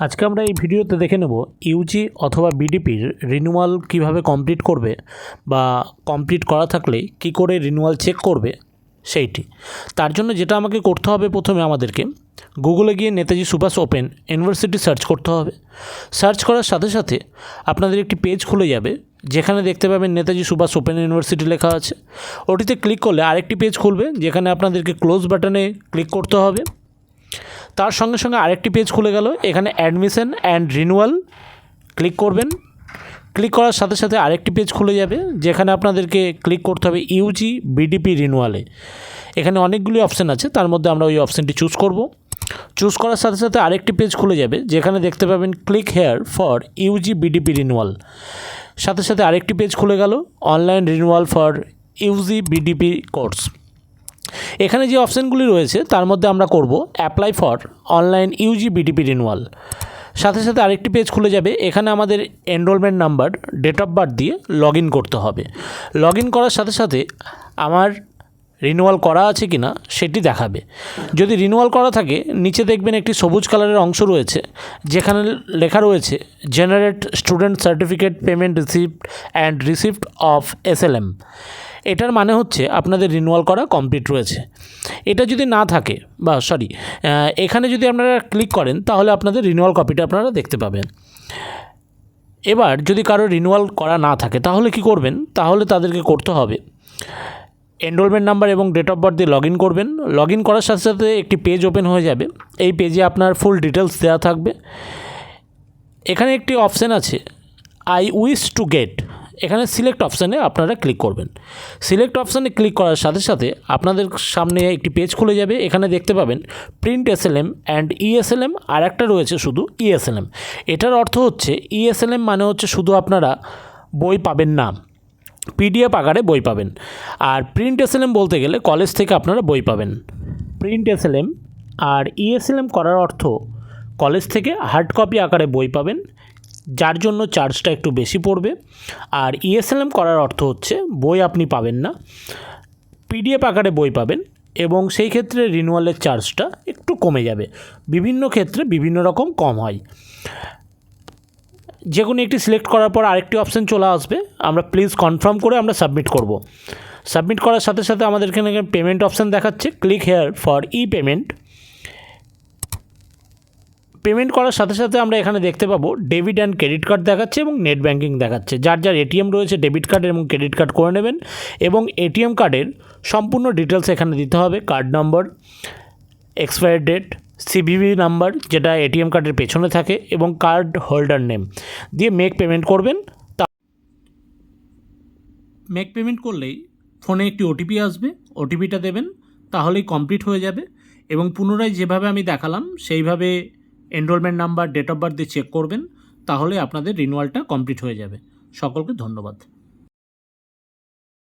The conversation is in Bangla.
আজকে আমরা এই ভিডিওতে দেখে নেব ইউজি অথবা বিডিপির রিনিউয়াল কীভাবে কমপ্লিট করবে বা কমপ্লিট করা থাকলে কি করে রিনিউয়াল চেক করবে সেইটি। তার জন্য যেটা আমাকে করতে হবে প্রথমে আমাদেরকে গুগলে গিয়ে Netaji Subhas open university search করতে হবে। সার্চ করার সাথে সাথে আপনাদের একটি পেজ খুলে যাবে যেখানে দেখতে পাবেন নেতাজি সুভাষ ওপেন ইউনিভার্সিটি লেখা আছে। ওটিতে ক্লিক করলে আরেকটি পেজ খুলবে যেখানে আপনাদেরকে ক্লোজ বাটনে ক্লিক করতে হবে। তার সঙ্গে সঙ্গে আরেকটি পেজ খুলে গেল। এখানে অ্যাডমিশন অ্যান্ড রিনিউয়াল ক্লিক করবেন। ক্লিক করার সাথে সাথে আরেকটি পেজ খুলে যাবে, যেখানে আপনাদেরকে ক্লিক করতে হবে ইউজি বিডিপি রিনিউয়ালে এখানে অনেকগুলি অপশান আছে, তার মধ্যে আমরা ওই অপশানটি চুজ করব। চুজ করার সাথে সাথে আরেকটি পেজ খুলে যাবে, যেখানে দেখতে পাবেন click here for UG BDP renewal সাথে সাথে আরেকটি পেজ খুলে গেল online renewal for UG BDP course এখানে যে অপশানগুলি রয়েছে, তার মধ্যে আমরা করব apply for online UG BDP renewal সাথে সাথে আরেকটি পেজ খুলে যাবে, এখানে আমাদের enrolment number date of birth দিয়ে লগ করতে হবে। লগ করার সাথে সাথে আমার রিনুয়াল করা আছে কি না সেটি দেখাবে। যদি রিনুয়াল করা থাকে, নিচে দেখবেন একটি সবুজ কালারের অংশ রয়েছে, যেখানে লেখা রয়েছে generate student certificate payment receipt and receipt of SLM এটার মানে হচ্ছে আপনাদের রিনুয়াল করা কমপ্লিট রয়েছে। এটা যদি না থাকে, বা সরি এখানে যদি আপনারা ক্লিক করেন, তাহলে আপনাদের রিনুয়াল কপিটা আপনারা দেখতে পাবেন। এবার যদি কারও রিনুয়াল করা না থাকে, তাহলে কি করবেন? তাহলে তাদেরকে করতে হবে এনরোলমেন্ট নাম্বার এবং ডেট অফ বার্থ দিয়ে লগ ইন করবেন। লগ ইন করার সাথে সাথে একটি পেজ ওপেন হয়ে যাবে। এই পেজে আপনার ফুল ডিটেলস দেওয়া থাকবে। এখানে একটি অপশান আছে আই উইশ টু গেট এখানে সিলেক্ট অপশানে আপনারা ক্লিক করবেন। সিলেক্ট অপশানে ক্লিক করার সাথে সাথে আপনাদের সামনে একটি পেজ খুলে যাবে। এখানে দেখতে পাবেন প্রিন্ট এসএলএম অ্যান্ড ইএসএলএম আর একটা রয়েছে শুধু ইএসএলএম এটার অর্থ হচ্ছে ইএসএলএম মানে হচ্ছে শুধু আপনারা বই পাবেন না পিডিএফ আকারে বই পাবেন। আর প্রিন্ট এসএলএম বলতে গেলে কলেজ থেকে আপনারা বই পাবেন। প্রিন্ট এসএলএম আর ইএসএলএম করার অর্থ কলেজ থেকে হার্ড কপি আকারে বই পাবেন। যার জন্য চার্জটা একটু বেশি পড়বে। আর ইএসএলএম করার অর্থ হচ্ছে বই আপনি পাবেন না। পিডিএফ আকারে বই পাবেন এবং সেই ক্ষেত্রে রিনুয়ালের চার্জটা একটু কমে যাবে। বিভিন্ন ক্ষেত্রে বিভিন্ন রকম কম হয়। যে কোনো একটি সিলেক্ট করার পর আরেকটি অপশান চলে আসবে। আমরা প্লিজ কনফার্ম করে আমরা সাবমিট করব। সাবমিট করার সাথে সাথে আমাদের এখানে পেমেন্ট অপশান দেখাচ্ছে। Click here for e payment payment করার সাথে সাথে আমরা এখানে দেখতে পাবো ডেবিট অ্যান্ড ক্রেডিট কার্ড দেখাচ্ছে এবং নেট ব্যাঙ্কিং দেখাচ্ছে। যার যার এটিএম রয়েছে ডেবিট কার্ড এবং ক্রেডিট কার্ড করে নেবেন এবং এটিএম কার্ডের সম্পূর্ণ ডিটেলস এখানে দিতে হবে। Card number expire date CVV number যেটা এটিএম কার্ডের পেছনে থাকে এবং কার্ড হোল্ডার নেম দিয়ে মেক পেমেন্ট করবেন। তা মেক পেমেন্ট করলেই ফোনে একটি ওটিপি আসবে। ওটিপিটা দেবেন, তাহলেই কমপ্লিট হয়ে যাবে এবং পুনরায় যেভাবে আমি দেখালাম, সেইভাবে enrolment number date of birth দিয়ে চেক করবেন, তাহলে আপনাদের রিনুয়ালটা কমপ্লিট হয়ে যাবে। সকলকে ধন্যবাদ।